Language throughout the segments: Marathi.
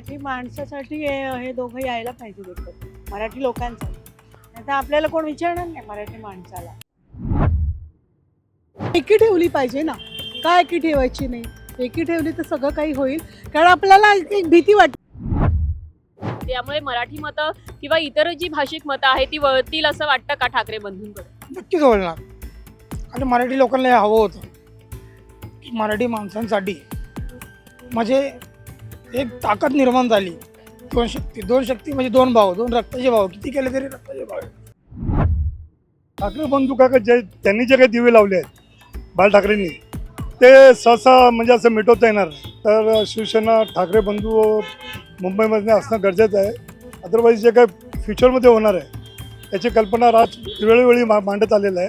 मराठी माणसासाठी हे हे दोघं यायला पाहिजे एकत्र मराठी लोकांसाठी. आता आपल्याला कोण विचारणार नाही मराठी माणसाला. एकी ठेवली पाहिजे ना. का एकी ठेवायची नाही? एकी ठेवली तर सगळं काही होईल. कारण आपल्याला एक भीती वाटते त्यामुळे मराठी मतं किंवा इतर जी भाषिक मतं आहेत ती वळतील असं वाटतं का ठाकरे बंधूंकडे नक्कीच वळणार. आणि मराठी लोकांना हे हवं होतं की मराठी माणसांसाठी म्हणजे एक ताकद निर्माण झाली. दोन शक्ती दोन शक्ती म्हणजे दोन भाव दोन रक्ताचे भाव. किती केले तरी रक्ताचे भाव. आहेत. ठाकरे बंधू काका जे त्यांनी जे काही दिवे लावले आहेत बाल ठाकरेंनी ते सहसा म्हणजे असं मिटवता येणार तर शिवसेना ठाकरे बंधू मुंबईमध्ये असणं गरजेचं आहे. अदरवाईज जे काही फ्युचरमध्ये होणार आहे याची कल्पना राज वेळोवेळी मा मांडत आलेलं आहे.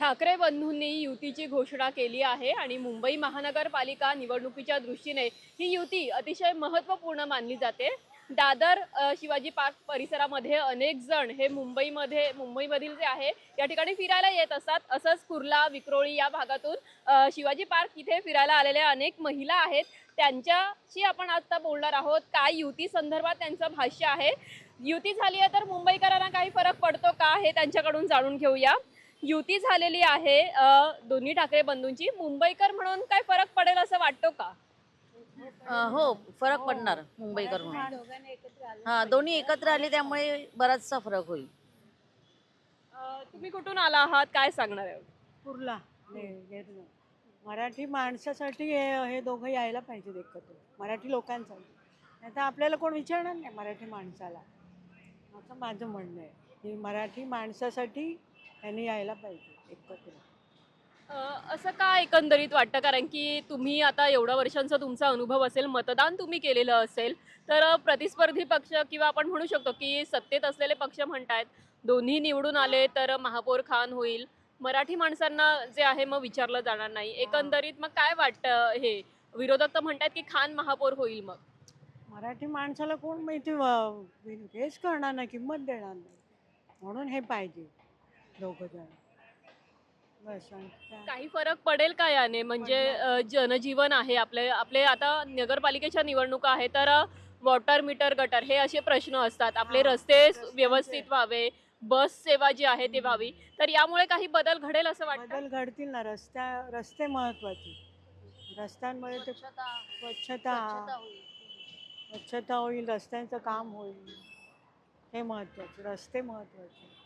ठाकरे बंधूंनी युतीची घोषणा केली आहे आणि मुंबई महानगरपालिका निवडणुकीच्या दृष्टीने ही युती अतिशय महत्त्वपूर्ण मानली जाते. दादर शिवाजी पार्क परिसरामध्ये अनेक जण हे मुंबईमध्ये मुंबईमधील जे आहे या ठिकाणी फिरायला येत असतात. असंच कुर्ला विक्रोळी या भागातून शिवाजी पार्क इथे फिरायला आलेल्या अनेक महिला आहेत. त्यांच्याशी आपण आता बोलणार आहोत. काय युती संदर्भात त्यांचं भाष्य आहे? युती झाली आहे तर मुंबईकरांना काही फरक पडतो का? हे त्यांच्याकडून जाणून घेऊया. युती झालेली आहे दोन्ही ठाकरे बंधूंची. मुंबईकर म्हणून काय फरक पडेल असं वाटतो का? हो फरक पडणार मुंबईकर म्हणून. हा दोन्ही एकत्र आले त्यामुळे बराचसा फरक होईल. तुम्ही कुठून आला आहात? काय सांगणार आहे? कुर्ला. मराठी माणसासाठी हे हे दोघं यायला पाहिजे एकत्र. मराठी लोकांसाठी. आता आपल्याला कोण विचारणार नाही मराठी माणसाला? असं माझं म्हणणं आहे. की मराठी माणसासाठी त्यांनी यायला पाहिजे एकत्र. अ, असं का एकंदरीत वाटतं? कारण की तुम्ही आता एवढ्या वर्षांचा तुमचा अनुभव असेल मतदान तुम्ही केलेलं असेल तर प्रतिस्पर्धी पक्ष किंवा आपण म्हणू शकतो की सत्तेत असलेले पक्ष म्हणतायत दोन्ही निवडून आले तर महापौर खान होईल. मराठी माणसांना जे आहे मग विचारलं जाणार नाही. एकंदरीत मग काय वाटतं हे? विरोधक तर म्हणतात की खान महापौर होईल मग. मराठी माणसाला कोण माहिती व- हेच करणार नाही किंमत देणार नाही. म्हणून हे पाहिजे. दोघं जण. बस आणि काय. काही फरक पडेल का याने? म्हणजे अ, जनजीवन आहे आपले आपले आता नगरपालिकेच्या निवडणुका आहे तर वॉटर मीटर गटर हे असे प्रश्न असतात. आपले हा, रस्ते रस्त्यांचे. व्यवस्थित व्हावे बस सेवा जी आहे ती व्हावी. तर यामुळे काही बदल घडेल असं वाटतं? बदल घडतील ना. रस्त्या रस्ते महत्त्वाचे. रस्त्यांमुळे ते स्वच्छता. स्वच्छता. स्वच्छता होईल. स्वच्छता होईल रस्त्यांचं काम होईल. हे महत्वाचं. रस्ते महत्त्वाचे.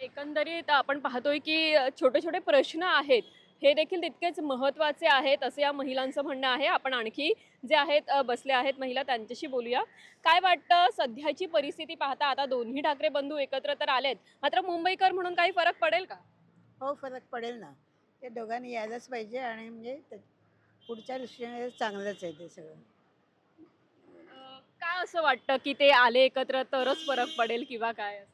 एकंदरीत आपण पाहतोय की छोटे छोटे प्रश्न आहेत. हे देखील तितकेच महत्त्वाचे आहेत असं या महिलांचं म्हणणं आहे. आपण आणखी जे आहेत बसले आहेत महिला त्यांच्याशी बोलूया. काय वाटतं सध्याची परिस्थिती पाहता? आता दोन्ही ठाकरे बंधू एकत्र तर आलेत. मात्र मुंबईकर म्हणून काही फरक पडेल का? हो फरक पडेल ना. ते दोघांनी यायलाच पाहिजे आणि म्हणजे ते- पुढच्या दृष्टीने चांगलंच आहे ते सगळं. अ, का असं वाटतं की ते आले एकत्र तरच फरक पडेल किंवा काय असं?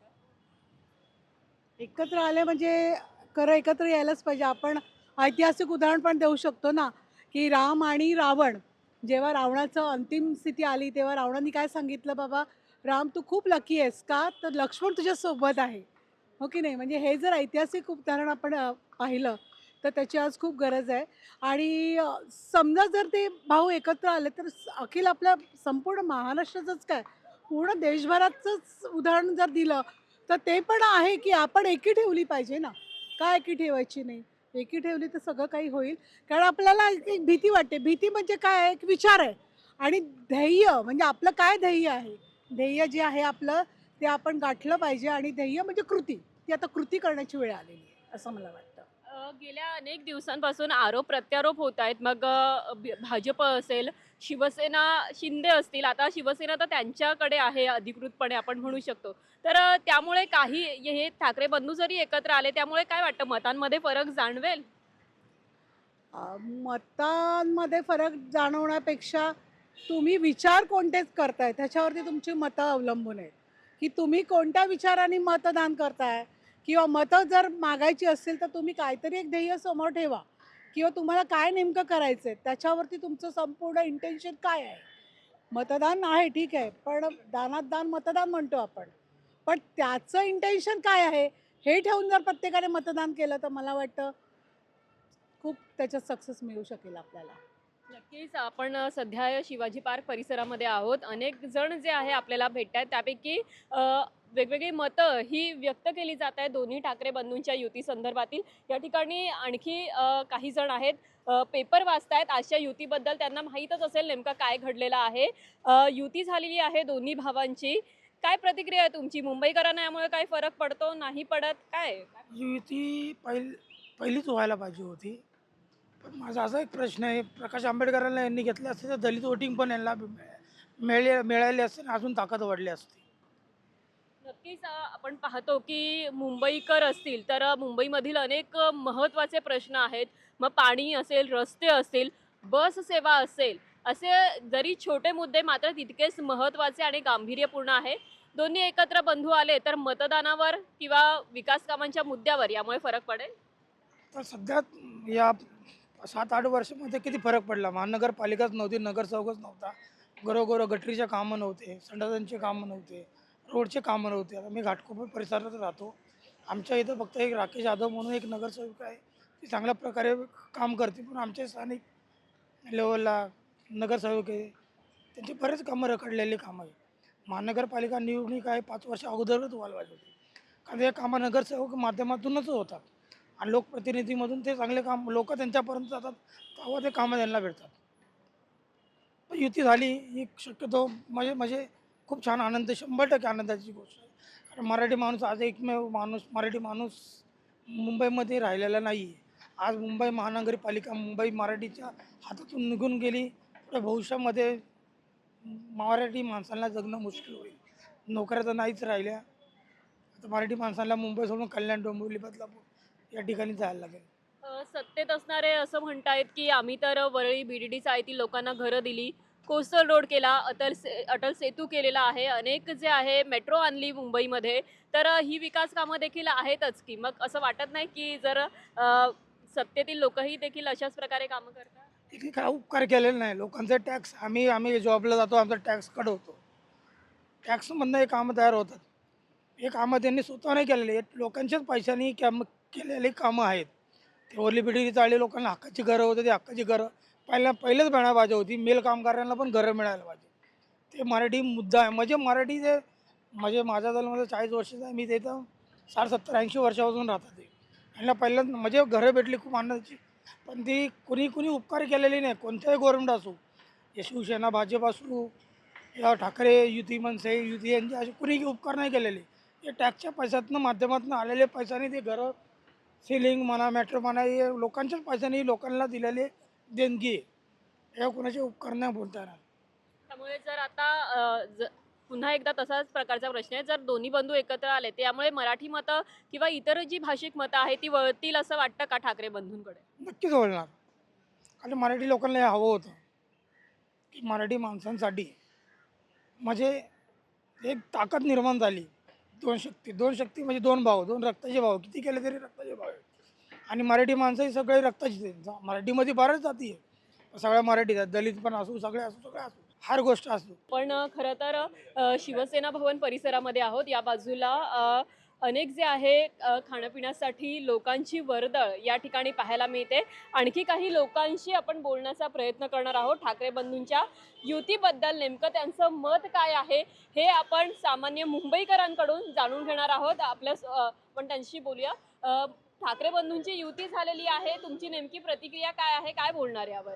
एकत्र आले म्हणजे खरं एकत्र यायलाच पाहिजे. आपण ऐतिहासिक उदाहरण पण देऊ शकतो ना की राम आणि रावण जेव्हा रावणाचं अंतिम स्थिती आली तेव्हा रावणाने काय सांगितलं बाबा? राम तू खूप लकी आहेस का? तर लक्ष्मण तुझ्यासोबत आहे. हो की नाही? म्हणजे हे जर ऐतिहासिक उदाहरण आपण पाहिलं तर त्याची आज खूप गरज आहे. आणि समजा जर ते भाऊ एकत्र आले तर अखिल आपल्या संपूर्ण महाराष्ट्राचंच काय? पूर्ण देशभराचंच उदाहरण जर दिलं तर ते पण आहे की आपण एकी ठेवली पाहिजे ना. का एकी ठेवायची नाही? एकी ठेवली तर सगळं काही होईल. कारण आपल्याला एक भीती वाटते. भीती म्हणजे काय आहे? एक विचार आहे. आणि ध्येय म्हणजे आपलं काय ध्येय आहे? ध्येय जे आहे आपलं ते आपण गाठलं पाहिजे. आणि ध्येय म्हणजे कृती. ती आता कृती करण्याची वेळ आलेली आहे असं मला वाटतं. गेल्या अनेक दिवसांपासून आरोप प्रत्यारोप होत आहेत. मग अ, ब- भाजप असेल शिवसेना शिंदे असतील आता शिवसेना तर त्यांच्याकडे आहे अधिकृतपणे आपण म्हणू शकतो. तर अ, त्यामुळे काही हे ठाकरे बंधू जरी एकत्र आले त्यामुळे काय वाटतं? मतांमध्ये फरक जाणवेल? अ, मतांमध्ये फरक जाणवण्यापेक्षा तुम्ही विचार कोणतेच करताय? त्याच्यावरती तुमची मतं अवलंबून आहेत. की तुम्ही कोणत्या विचाराने मतदान करताय? किंवा मतं जर मागायची असतील तर तुम्ही काहीतरी एक ध्येय समोर ठेवा. किंवा तुम्हाला काय नेमकं करायचं आहे त्याच्यावरती तुमचं संपूर्ण इंटेन्शन काय आहे? मतदान आहे ठीक आहे. पण दानात दान मतदान म्हणतो आपण. पण त्याचं इंटेन्शन काय आहे? हे ठेवून जर प्रत्येकाने मतदान केलं तर मला वाटतं खूप त्याच्यात सक्सेस मिळू शकेल आपल्याला. नक्कीच. आपण सध्या शिवाजी पार्क परिसरामध्ये आहोत. अनेक जण जे आहे आपल्याला भेटत आहेत त्यापैकी वेगवेगळी मतं ही व्यक्त केली जात आहेत दोन्ही ठाकरे बंधूंच्या युती संदर्भातील. या ठिकाणी आणखी काही जण आहेत. पेपर वाचतायत. आजच्या युतीबद्दल त्यांना माहीतच असेल नेमकं काय घडलेलं आहे. युती झालेली आहे दोन्ही भावांची. काय प्रतिक्रिया आहे तुमची? मुंबईकरांना यामुळे काय फरक पडतो? नाही पडत? काय? युती पहिली पहिलीच व्हायला पाहिजे होती. पण माझा असा एक प्रश्न आहे. प्रकाश आंबेडकरांना यांनी घेतलं असते तर दलित वोटिंग पण यांना मिळे मिळाले असते अजून ताकद वाढली असते. नक्कीच आपण पाहतो की मुंबईकर असतील तर मुंबईमधील अनेक महत्त्वाचे प्रश्न आहेत. मग पाणी असेल रस्ते असतील बस सेवा असेल असे जरी छोटे मुद्दे मात्र तितकेच महत्त्वाचे आणि गांभीर्यपूर्ण आहे. दोन्ही एकत्र बंधू आले तर मतदानावर किंवा विकास कामांच्या मुद्द्यावर यामुळे फरक पडेल? तर सध्या या सात आठ वर्षामध्ये किती फरक पडला? महानगरपालिकाच नव्हती नगरसेवकच नव्हता. घरोघरो गटरीचे कामं नव्हते संडासांचे कामं नव्हते. रोडचे कामं नव्हते. आता मी घाटकोपर परिसरात राहतो. आमच्या इथं फक्त एक राकेश यादव म्हणून एक नगरसेवक आहे. ती चांगल्या प्रकारे काम करते. पण आमच्या स्थानिक लेवलला नगरसेवक आहे. त्यांची बरेच कामं रखडलेली कामं आहे महानगरपालिका निवडणूक आहे. पाच वर्ष अगोदरच व्हायला पाहिजे होती कारण हे कामं नगरसेवक माध्यमातूनच होतात. आणि लोकप्रतिनिधीमधून ते चांगले काम लोक त्यांच्यापर्यंत जातात. तेव्हा ते कामं त्यांना भेटतात. युती झाली ही शक्यतो म्हणजे म्हणजे खूप छान आनंद शंभर टक्के आनंदाची गोष्ट आहे. कारण मराठी माणूस आज एकमेव माणूस मराठी माणूस मुंबईमध्ये राहिलेला नाही आहे आज मुंबई महानगरपालिका मुंबई मराठीच्या हातातून निघून गेली पुढे भविष्यामध्ये मराठी माणसांना जगणं मुश्किल होईल. नोकऱ्या तर नाहीच राहिल्या. आता मराठी माणसांना मुंबई सोडून कल्याण डोंबिवली बदलापूर या ठिकाणी जायला लागेल. सत्तेत असणारे असं म्हणतायत की आम्ही तर वरळी बीडीडी चाळीतील लोकांना घरं दिली. कोस्टल रोड केला अटल से अटल सेतू केलेला आहे अनेक जे आहे मेट्रो आणली मुंबईमध्ये तर ही विकास कामं देखील आहेतच की मग असं वाटत नाही की जर सत्तेतील लोकही देखील अशाच प्रकारे कामं करतात? इथे काय उपकार केलेले नाही. लोकांचे टॅक्स आम्ही आम्ही जॉबला जातो आमचा टॅक्स कट होतो टॅक्समधनं हे कामं तयार होतात. हे कामं त्यांनी स्वतः नाही केलेली लोकांच्याच पैशाने काम केलेली कामं आहेत. ते ओली पिढी चाळी लोकांना हक्काची घरं होते ते हक्काची घरं पहिल्या पहिलेच मिळायला पाहिजे होती. मेल कामगारांना पण घरं मिळायला पाहिजे. ते मराठी मुद्दा आहे. म्हणजे मराठी जे म्हणजे माझ्या माझं चाळीस वर्षाचं आहे. मी ते तर साठ सत्तर ऐंशी वर्षापासून राहतात ते. यांना पहिल्यांदा म्हणजे घरं भेटली खूप आनंदाची. पण ती कुणी कुणी उपकार केलेली नाही. कोणत्याही गव्हर्नमेंट असो. हे शिवसेना भाजप असू या ठाकरे युती मनसे युती यांचे असे कुणी उपकार नाही केलेले. हे टॅक्सच्या पैशातनं माध्यमातून आलेले पैशाने ते घरं सिलिंग म्हणा मॅट्रो म्हणा हे लोकांच्याच पैशाने लोकांना दिलेले देणगी आहे. या कोणाचे उपकार नाही बोलता येणार. त्यामुळे जर आता अ, ज- पुन्हा एकदा तसाच प्रकारचा प्रश्न आहे. जर दोन्ही बंधू एकत्र आले त्यामुळे मराठी मतं किंवा इतर जी भाषिक मतं आहेत ती वळतील असं वाटतं का ठाकरे बंधूंकडे? नक्कीच वळणार. कारण मराठी लोकांना हे हवं होतं की मराठी माणसांसाठी म्हणजे एक ताकद निर्माण झाली. दोन शक्ती दोन शक्ती म्हणजे दोन भाव दोन रक्ताचे भाव. किती केले तरी रक्ताचे भाव आहेत. आणि मराठी माणसं ही सगळे रक्ताची आहेत जा- मराठीमध्ये बऱ्याच जाती आहे सगळ्या मराठीत आहेत दलित पण असू सगळे असू सगळे असू. हर गोष्ट असू. पण अ, खरं तर अ, शिवसेना भवन परिसरामध्ये आहोत. या बाजूला अ, अनेक जे आहे अ, खाण्यापिण्यासाठी लोकांची वर्दळ या ठिकाणी पाहायला मिळते. आणखी काही लोकांशी आपण बोलण्याचा प्रयत्न करणार आहोत. ठाकरे बंधूंच्या युतीबद्दल नेमकं त्यांचं मत काय आहे हे आपण सामान्य मुंबईकरांकडून जाणून घेणार आहोत. आपल्या स- अ, आपण त्यांच्याशी बोलूया. अ, ठाकरे बंधूंची युती झालेली आहे तुमची नेमकी प्रतिक्रिया काय आहे काय बोलणार यावर?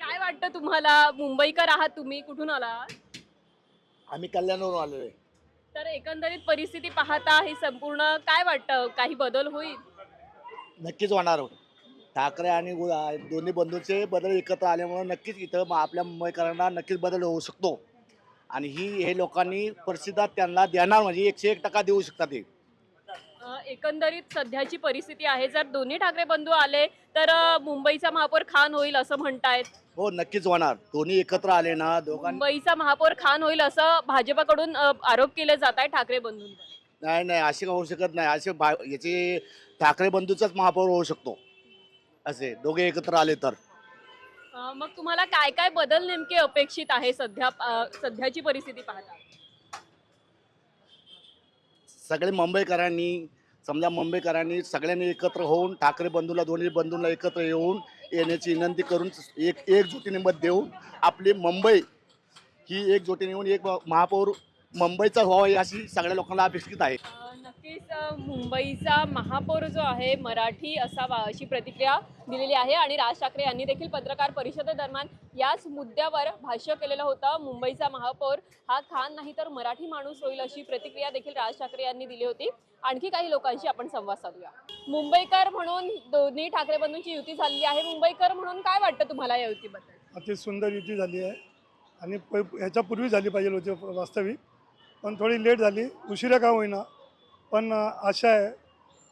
काय वाटतं तुम्हाला? मुंबईकर आहात तुम्ही कुठून आला आम्ही कल्याणवरून आलेलो आहे. तर एकंदरीत परिस्थिती पाहता ही संपूर्ण काय वाटतं? काही बदल होईल? नक्कीच होणार ठाकरे आणि गु- दोन्ही बंधूंचे बदल एकत्र आल्यामुळे नक्कीच इथं म- आपल्या मुंबईकरांना नक्कीच बदल होऊ शकतो. आणि ही हे लोकांनी प्रतिसाद त्यांना देणार म्हणजे एकशे एक टक्का देऊ शकतात ते एकंदरीत सध्याची परिस्थिती आहे. जर दोन्ही ठाकरे बंधू आले तर मुंबईचा महापौर खान होईल असं म्हणतायत. हो नक्कीच होणार. दोन्ही एकत्र आले ना दोघांनी मुंबईचा महापौर खान होईल असं भाजपकडून अं, आरोप केले जात आहे ठाकरे बंधूंवर. नाही नाही असे होऊ शकत नाही. असे भा याचे ठाकरे बंधूचाच महापौर होऊ शकतो. असे दोघे एकत्र आले तर. अं, मग तुम्हाला काय काय बदल नेमके अपेक्षित आहे सध्या अं, सध्याची परिस्थिती पाहता? सगळे मुंबईकरांनी समजा मुंबईकरांनी सगळ्यांनी एकत्र होऊन ठाकरे बंधूला दोन्ही बंधूंना एकत्र येऊन येण्याची विनंती करून एक एकजुटीने मत देऊन आपली मुंबई ही एकजुटीने येऊन एक महापौर मुंबईचा व्हावा अशी सगळ्या लोकांना अपेक्षित आहे. नक्कीच मुंबईचा महापौर जो आहे मराठी असावा अशी प्रतिक्रिया दिलेली आहे आणि राज ठाकरे यांनी देखील पत्रकार परिषदेदरम्यान याच मुद्द्यावर भाष्य केलेलं होतं. मुंबईचा महापौर हा खान नाही तर मराठी माणूस होईल अशी प्रतिक्रिया देखील राज ठाकरे यांनी दिली होती. आणखी काही लोकांशी आपण संवाद साधूया. मुंबईकर म्हणून दोन्ही ठाकरे बंधूंची युती झालेली आहे. मुंबईकर म्हणून काय वाटतं तुम्हाला या युतीबद्दल? अति सुंदर युती झाली आहे. आणि ह्याच्यापूर्वी झाली पाहिजे होती वास्तविक. पण थोडी लेट झाली. उशिरा का होईना. पण आशा आहे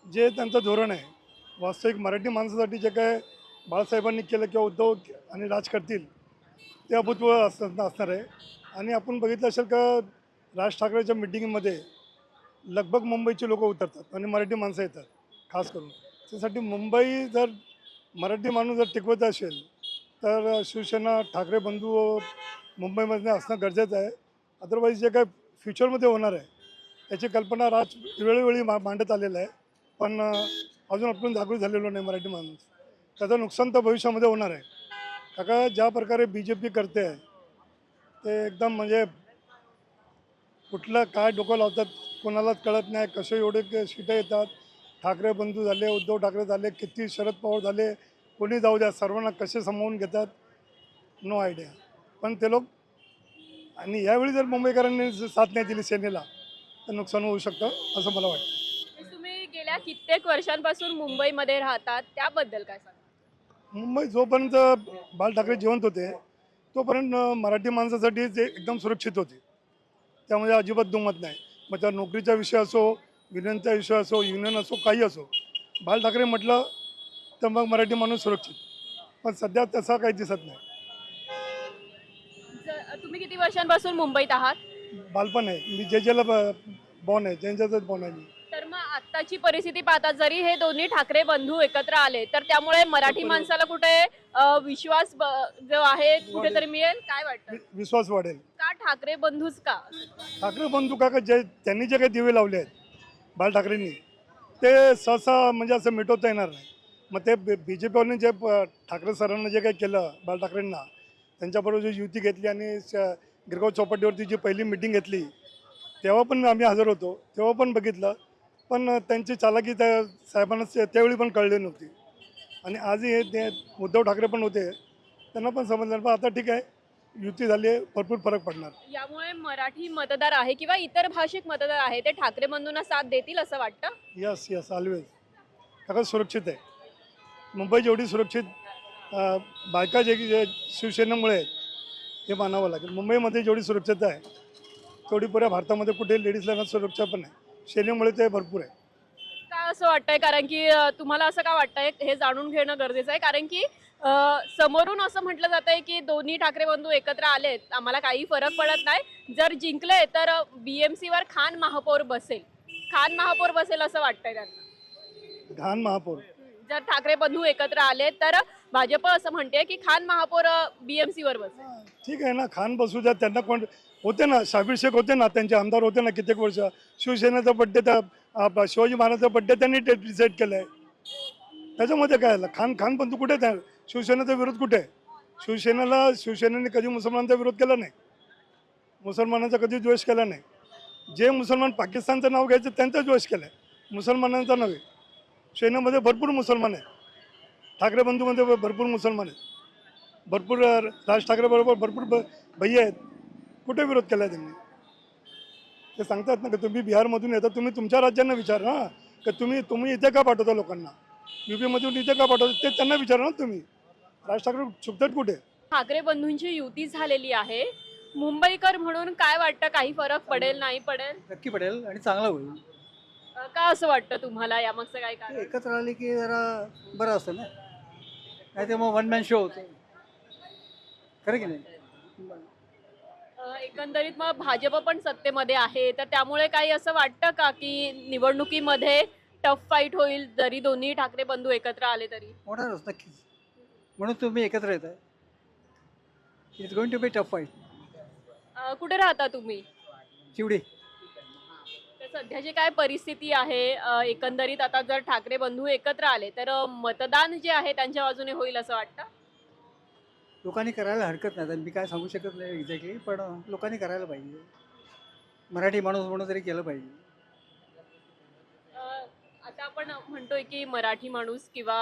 जे त्यांचं धोरण आहे वास्तविक मराठी माणसासाठी जे काय बाळासाहेबांनी केलं किंवा उद्धव आणि राज करतील ते अभूतपूर्व अस असणार आहे. आणि आपण बघितलं असेल का राज ठाकरेच्या मिटिंगमध्ये लगभग मुंबईचे लोक उतरतात आणि मराठी माणसं येतात खास करून. त्यासाठी मुंबई जर मराठी माणूस जर टिकवत असेल तर शिवसेना ठाकरे बंधू मुंबईमध्ये असणं गरजेचं आहे. अदरवाईज जे काय फ्युचरमध्ये होणार आहे याची कल्पना राज वेळोवेळी मा मांडत आलेलं आहे. पण अजून आपण जागृत झालेलो नाही मराठी माणूस. त्याचं नुकसान तर भविष्यामध्ये होणार आहे. काका ज्या प्रकारे बी जे पी करते आहे ते एकदम म्हणजे कुठलं काय डोकं लावतात कोणालाच कळत नाही. कसे एवढे सीटं येतात? ठाकरे बंधू झाले उद्धव ठाकरे झाले किती शरद पवार झाले? कोणी जाऊ द्या सर्वांना कसे सामावून घेतात? नो आयडिया पण ते लोक आणि यावेळी जर मुंबईकरांनी साथ नाही दिली सेनेला नुकसान होऊ शकतं असं मला वाटतं. तुम्ही गेल्या कित्येक वर्षांपासून मुंबईमध्ये राहतात त्याबद्दल काय सांगा मुंबई जोपर्यंत बाल ठाकरे जिवंत होते तोपर्यंत मराठी माणसासाठी ते एकदम सुरक्षित होते. त्यामध्ये अजिबात दुमत नाही. मग त्या नोकरीचा विषय असो विनंतीचा विषय असो युनियन असो काही असो बाल ठाकरे म्हटलं तर मग मराठी माणूस सुरक्षित. पण सध्या तसा काही दिसत नाही. ज- तुम्ही किती वर्षांपासून मुंबईत आहात? बालपण आहे. मी जे जेला बॉन आहे ज्यांच्यातच बॉन आहे मी. तर मग आत्ताची परिस्थिती पाहता जरी हे दोन्ही ठाकरे बंधू एकत्र आले तर त्यामुळे मराठी माणसाला कुठे अ, विश्वास ब- जो आहे कुठेतरी मिळेल? काय वाटतं? वि- विश्वास वाढेल. का ठाकरे बंधूच का? ठाकरे बंधू काका जे त्यांनी जे काही दिवे लावले आहेत बाल ठाकरेंनी ते सहसा म्हणजे असं मिटवता येणार नाही. मग ते बी जे पीवाल्यांनी जे प- ठाकरे सरांना जे काही केलं बाल ठाकरेंना त्यांच्याबरोबर जी युती घेतली आणि श- गिरगाव चौपाटीवरती जी पहिली मिटिंग घेतली तेव्हा पण आम्ही हजर होतो. तेव्हा पण बघितलं. पण त्यांची चालाकी त्या साहेबांना त्यावेळी पण कळली नव्हती. आणि आजही हे ते उद्धव ठाकरे पण होते. त्यांना पण समजलं पण आता ठीक आहे. युती झाली आहे. भरपूर फरक पडणार. यामुळे मराठी मतदार आहे किंवा इतर भाषिक मतदार आहे ते ठाकरे बंधूंना साथ देतील असं वाटतं? यस यस ऑलवेज कारण सुरक्षित आहे. मुंबई जेवढी सुरक्षित बायका जे शिवसेनेमुळे आहेत हे मानावं लागेल. मुंबईमध्ये जेवढी सुरक्षितता आहे तेवढी पुऱ्या भारतामध्ये कुठे लेडीजला सुरक्षा पण आहे सेनेमुळे ते भरपूर आहे. का असं वाटतंय? कारण की तुम्हाला असं का वाटतंय? हे जाणून घेणं गरजेचं आहे. कारण की समोरून असं म्हटलं जात आहे की दोन्ही ठाकरे बंधू एकत्र आलेत. आम्हाला काही फरक पडत नाही. जर जिंकले तर बीएमसी वर खान महापौर बसेल. खान महापौर बसेल असं वाटतंय त्यांना. घाण महापौर. जर ठाकरे बंधू एकत्र आले तर भाजप असं म्हणते की खान महापौर बीएमसी वर बसेल. ठीक आहे ना. खान बसू द्या. त्यांना कोण होते ना साबीर शेख होते ना त्यांचे आमदार होते ना कित्येक वर्ष. शिवसेनेचा बड्डे त्या शिवाजी महाराजांचा बड्डे त्यांनी डिसाईड केलं आहे त्याच्यामध्ये काय आलं खान खान पण तू कुठे त्या शिवसेनेचा विरोध कुठे आहे? शिवसेनेला शिवसेनेने कधी मुसलमानांचा विरोध केला नाही. मुसलमानांचा कधी द्वेष केला नाही. जे मुसलमान पाकिस्तानचं नाव घ्यायचं त्यांचा द्वेष केला आहे मुसलमानांचा नव्हे. सेनेमध्ये भरपूर मुसलमान आहे ठाकरे बंधूमध्ये भरपूर मुसलमान आहेत. भरपूर राज ठाकरेबरोबर भरपूर ब भैया आहेत. कुठे विरोध केला आहे त्यांनी? ते सांगतात ना की तुम्ही बिहारमधून येता तुम्ही तुमच्या राज्यांना विचारा ना की तुम्ही तुम्ही इथे का पाठवता लोकांना? यू पीमधून इथे का पाठवता? ते त्यांना विचारा ना तुम्ही. राज ठाकरे चुकतात कुठे? ठाकरे बंधूंची युती झालेली आहे. मुंबईकर म्हणून काय वाटतं? काही फरक पडेल नाही पडेल? नक्की पडेल आणि चांगला होईल. अ, का असं वाटतं तुम्हाला? यामागचं काय कारण? एकत्र आले की जरा बरं असतं ना. नाही तर मग वन मॅन शो होतो. खरं की नाही? एकंदरीत मग भाजप पण सत्तेमध्ये आहे. तर त्यामुळे काही असं वाटतं का की निवडणुकीमध्ये टफ फाईट होईल जरी दोन्ही ठाकरे बंधू एकत्र आले तरी? होणारच नक्कीच. म्हणून तुम्ही एकत्र येत आहे. It's going to be tough fight uh, कुठे राहता तुम्ही? चिवडी. तर सध्याची काय परिस्थिती आहे? अ, एकंदरीत आता जर ठाकरे बंधू एकत्र आले तर अ, मतदान जे आहे त्यांच्या बाजूने होईल असं वाटतं? लोकांनी करायला हरकत नाही. आता मी काय सांगू शकत नाही एक्झॅक्टली पण लोकांनी करायला पाहिजे. मराठी माणूस म्हणून तरी केलं पाहिजे. आता आपण म्हणतोय की मराठी माणूस किंवा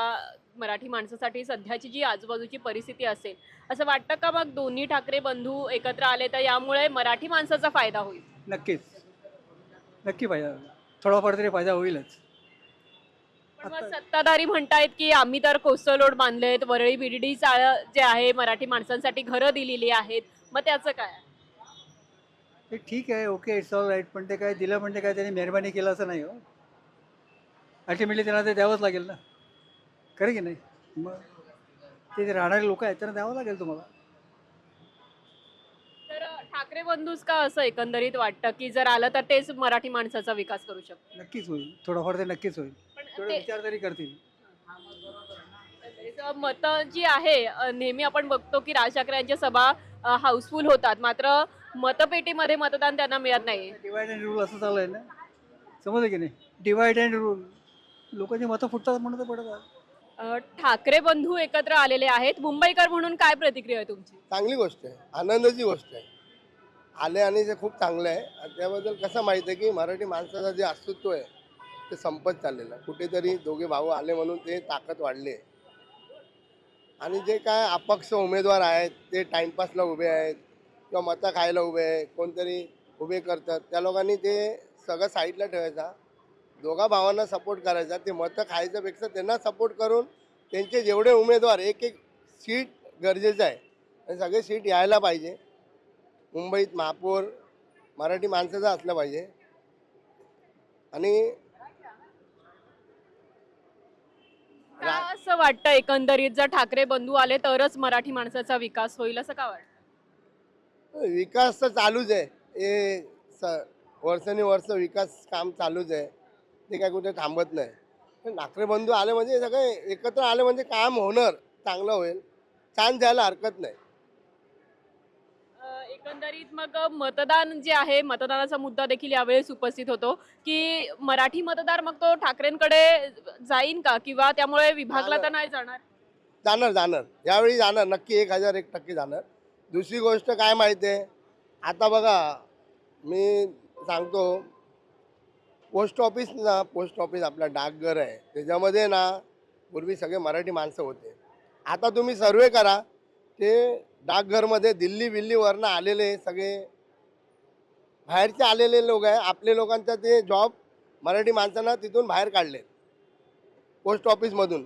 मराठी माणसासाठी सध्याची जी आजूबाजूची परिस्थिती असेल असं वाटतं का मग दोन्ही ठाकरे बंधू एकत्र आले तर यामुळे मराठी माणसाचा फायदा होईल? नक्कीच. नक्की फायदा होईल. थोडाफार तरी फायदा होईलच. पण मग आता- सत्ताधारी म्हणतायत की आम्ही तर कोस्टल रोड बांधलेत वरळी बिर्डी चाळ जे आहे मराठी माणसांसाठी घरं दिलेली आहेत. मग त्याचं काय? ते ठीक आहे ओके इट्स ऑल राईट पण ते काय दिलं म्हणजे काय त्यांनी मेहरबानी केलं असं नाही हो. अल्टिमेटली त्यांना ते द्यावंच लागेल ना. खरं की नाही? मग ते जे राहणारे लोक आहेत त्यांना द्यावं लागेल तुम्हाला. तर ठाकरे बंधूच का असं एकंदरीत वाटतं की जर आलं तर तेच मराठी माणसाचा विकास करू शकतो नक्कीच होईल. थोडंफार ते नक्कीच होईल. ते- विचार तरी करतील. मतं जी आहे अ, नेहमी आपण बघतो की राज ठाकरे यांच्या सभा हाऊसफुल होतात. मात्र मतपेटीमध्ये मतदान त्यांना मिळत नाही. डिवाइड अँड रूल असं चालू आहे ना? समजलं की नाही? डिवाइड अँड रूल लोकांची मतं फुटतात म्हणून तर पडतात. अ, ठाकरे बंधू एकत्र आलेले आहेत. मुंबईकर म्हणून काय प्रतिक्रिया आहे तुमची? चांगली गोष्ट आहे. आनंदाची गोष्ट आहे. आले आणि ते खूप चांगलं आहे. आणि त्याबद्दल कसं माहिती आहे की मराठी माणसाचं जे अस्तित्व आहे ते संपत चाललेलं आहे. कुठेतरी दोघे भाऊ आले म्हणून ते ताकद वाढली आहे. आणि जे काय अपक्ष उमेदवार आहेत ते टाईमपासला उभे आहेत किंवा मतं खायला उभे आहे कोणतरी उभे करतात त्या लोकांनी ते सगळं साईडला ठेवायचा. दोघा भावांना सपोर्ट करायचा. ते मतं खायच्यापेक्षा त्यांना सपोर्ट करून त्यांचे जेवढे उमेदवार एक एक सीट गरजेचं आहे. आणि सगळे सीट यायला पाहिजे. मुंबईत महापौर मराठी माणसाचं असलं पाहिजे. आणि का असं वाटतं एकंदरीत जर ठाकरे बंधू आले तरच मराठी माणसाचा विकास होईल असं का वाटतं? विकास तर चालूच आहे. हे स वर्षानुवर्ष विकास काम चालूच आहे. ते काय कुठे थांबत नाही. पण ठाकरे बंधू आले म्हणजे सगळे एकत्र आले म्हणजे काम होणार चांगलं होईल. छान द्यायला हरकत नाही. एकंदरीत मग मतदान जे आहे मतदानाचा मुद्दा देखील यावेळेस उपस्थित होतो की मराठी मतदार मग तो ठाकरेंकडे जाईन का? किंवा त्यामुळे विभागला तर नाही जाणार? जाणार जाणार. यावेळी जाणार. नक्की एक हजार एक टक्के जाणार. दुसरी गोष्ट काय माहिती आहे आता बघा मी सांगतो पोस्ट ऑफिस ना पोस्ट ऑफिस आपला डाकघर आहे. त्याच्यामध्ये ना पूर्वी सगळे मराठी माणसं होते. आता तुम्ही सर्वे करा ते डाकघरमध्ये दिल्ली बिल्लीवरनं आलेले सगळे. बाहेरचे आलेले लोक आहे आपले लोकांचा ते जॉब मराठी माणसांना तिथून बाहेर काढले. पोस्ट ऑफिसमधून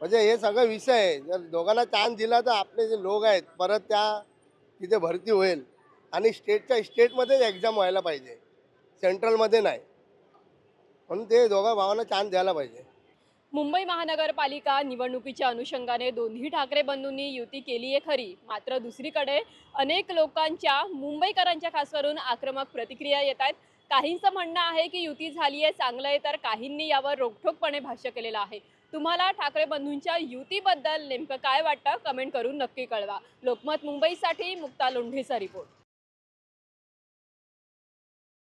म्हणजे हे सगळं विषय आहे. जर दोघांना चान्स दिला तर आपले जे लोक आहेत परत त्या तिथे भरती होईल. आणि स्टेटच्या स्टेटमध्येच एक्झाम व्हायला पाहिजे. सेंट्रलमध्ये नाही. म्हणून ते दोघा भावांना चान्स द्यायला पाहिजे. मुंबई महानगरपालिका निवडणुकीच्या अनुषंगाने दोन्ही ठाकरे बंधूंनी युती केली आहे खरी. मात्र दुसरीकडे अनेक लोकांच्या मुंबईकरांच्या खास करून आक्रमक प्रतिक्रिया येत आहेत. काहींचं म्हणणं आहे की युती झाली आहे चांगलं आहे तर काहींनी यावर रोखठोकपणे भाष्य केलेलं आहे. तुम्हाला ठाकरे बंधूंच्या युतीबद्दल नेमकं काय वाटतं? कमेंट करून नक्की कळवा. लोकमत मुंबईसाठी मुक्ता लोंढेचा रिपोर्ट.